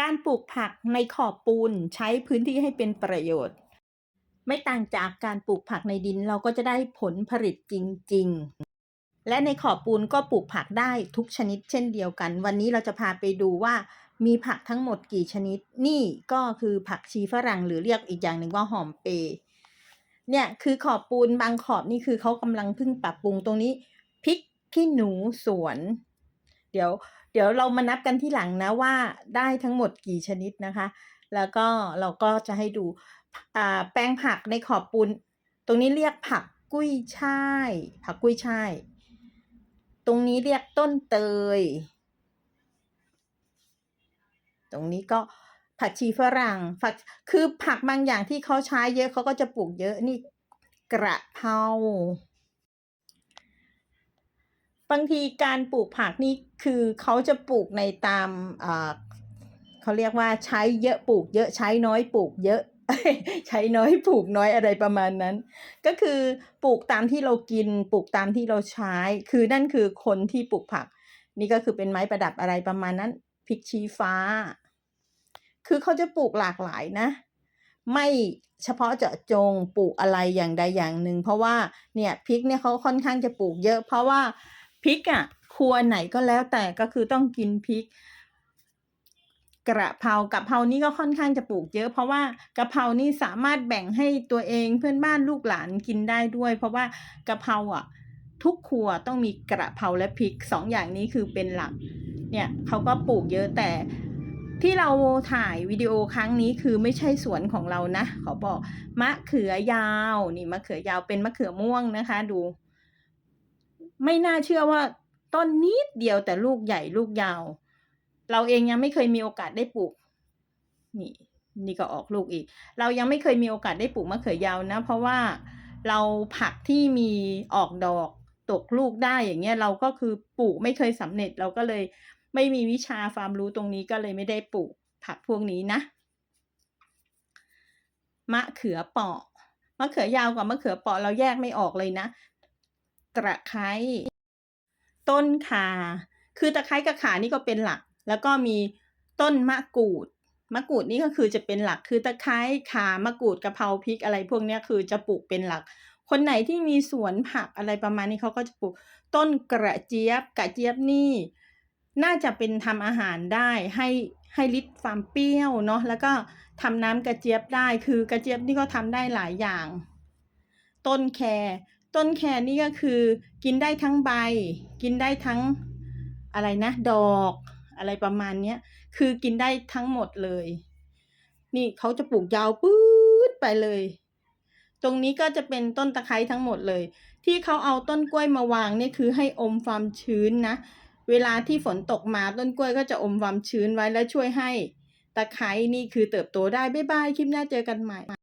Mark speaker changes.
Speaker 1: การปลูกผักในขอบปูนใช้พื้นที่ให้เป็นประโยชน์ ไม่ต่างจากการปลูกผักในดินเราก็จะได้ผลผลิตจริง ๆ และในขอบปูนก็ปลูกผักได้ทุกชนิดเช่นเดียวกัน วันนี้เราจะพาไปดูว่ามีผักทั้งหมดกี่ชนิด นี่ก็คือผักชีฝรั่งหรือเรียกอีกอย่างหนึ่งว่าหอมเปรย์เนี่ยคือขอบปูนบางขอบนี่คือเขากำลังเพิ่งปรับปรุงตรงนี้พริกขี้หนูสวน เดี๋ยวเดี๋ยวเรามานับกันที่หลังนะว่าได้ทั้งหมดกี่ชนิดนะคะ แล้วก็เราก็จะให้ดูอ่าแปลงผักในขอบปูน ตรงนี้เรียกผักกุ้ยช่าย ผักกุ้ยช่าย ตรงนี้เรียกต้นเตย ตรงนี้ก็ผักชีฝรั่งผักคือผักบางอย่างที่เขาใช้เยอะเขาก็จะปลูกเยอะนี่กระเพรา บางทีการปลูกผักนี่คือเขาจะปลูกในตามเขาเรียกว่าใช้เยอะปลูกเยอะใช้น้อยปลูกเยอะ ใช้น้อยปลูกน้อยอะไรประมาณนั้น ก็คือปลูกตามที่เรากิน ปลูกตามที่เราใช้ คือนั่นคือคนที่ปลูกผัก นี่ก็คือเป็นไม้ประดับอะไรประมาณนั้นพริกชี้ฟ้า คือเขาจะปลูกหลากหลายนะไม่เฉพาะเจาะจงปลูกอะไรอย่างใดอย่างหนึ่งเพราะว่าเนี่ยพริกเนี่ยเขาค่อนข้างจะปลูกเยอะ เพราะว่า พริกอะครัวไหนก็แล้วแต่ก็คือต้องกินพริก กระเพรากระเพรานี่ก็ค่อนข้างจะปลูกเยอะ เพราะว่ากระเพรานี่สามารถแบ่งให้ตัวเองเพื่อนบ้านลูกหลานกินได้ด้วย เพราะว่ากระเพราอะ ทุกครัวต้องมีกระเพราและพริกสองอย่างนี้คือเป็นหลัก เนี่ยเขาก็ปลูกเยอะแต่ที่เราถ่ายวิดีโอครั้งนี้คือไม่ใช่สวนของเรานะขาบอกมะเขือยาวนี่มะเขือยาวเป็นมะเขือม่วงนะคะ ดู ไม่น่าเชื่อว่าต้นนิดเดียวแต่ลูกใหญ่ลูกยาว เราเองยังไม่เคยมีโอกาสได้ปลูก นี่นี่ก็ออกลูกอีก เรายังไม่เคยมีโอกาสได้ปลูกมะเขือยาวนะ เพราะว่าเราผักที่มีออกดอกตกลูกได้อย่างเงี้ยเราก็คือปลูกไม่เคยสำเร็จเราก็เลยไม่มีวิชาความรู้ตรงนี้ก็เลยไม่ได้ปลูกผักพวกนี้นะ มะเขือเปาะมะเขือยาวกับมะเขือเปาะเราแยกไม่ออกเลยนะ ตะไคร้ต้นข่าคือตะไคร้กับข่านี่ก็เป็นหลัก แล้วก็มีต้นมะกรูด มะกรูดนี่ก็คือจะเป็นหลักคือตะไคร้ข่ามะกรูดกะเพราพริกอะไรพวกนี้คือจะปลูกเป็นหลัก คนไหนที่มีสวนผักอะไรประมาณนี้เขาก็จะปลูกต้นกระเจี๊ยบ กระเจี๊ยบนี่ น่าจะเป็นทำอาหารได้ให้ให้ลิตรความเปรี้ยวเนาะแล้วก็ทำน้ำกระเจี๊ยบได้คือกระเจี๊ยบนี่ก็ทำได้หลายอย่าง ต้นแคร ต้นแครนี่ก็คือกินได้ทั้งใบ กินได้ทั้งอะไรนะ ดอกอะไรประมาณเนี้ยคือกินได้ทั้งหมดเลย นี่เขาจะปลูกยาวปื๊ดไปเลย ตรงนี้ก็จะเป็นต้นตะไคร้ทั้งหมดเลย ที่เขาเอาต้นกล้วยมาวางนี่คือให้อมความชื้นนะ เวลาที่ฝนตกมาต้นกล้วยก็จะอมความชื้นไว้และช่วยให้ตะไคร้นี่คือเติบโตได้บ๊ายบายคลิปหน้าเจอกันใหม่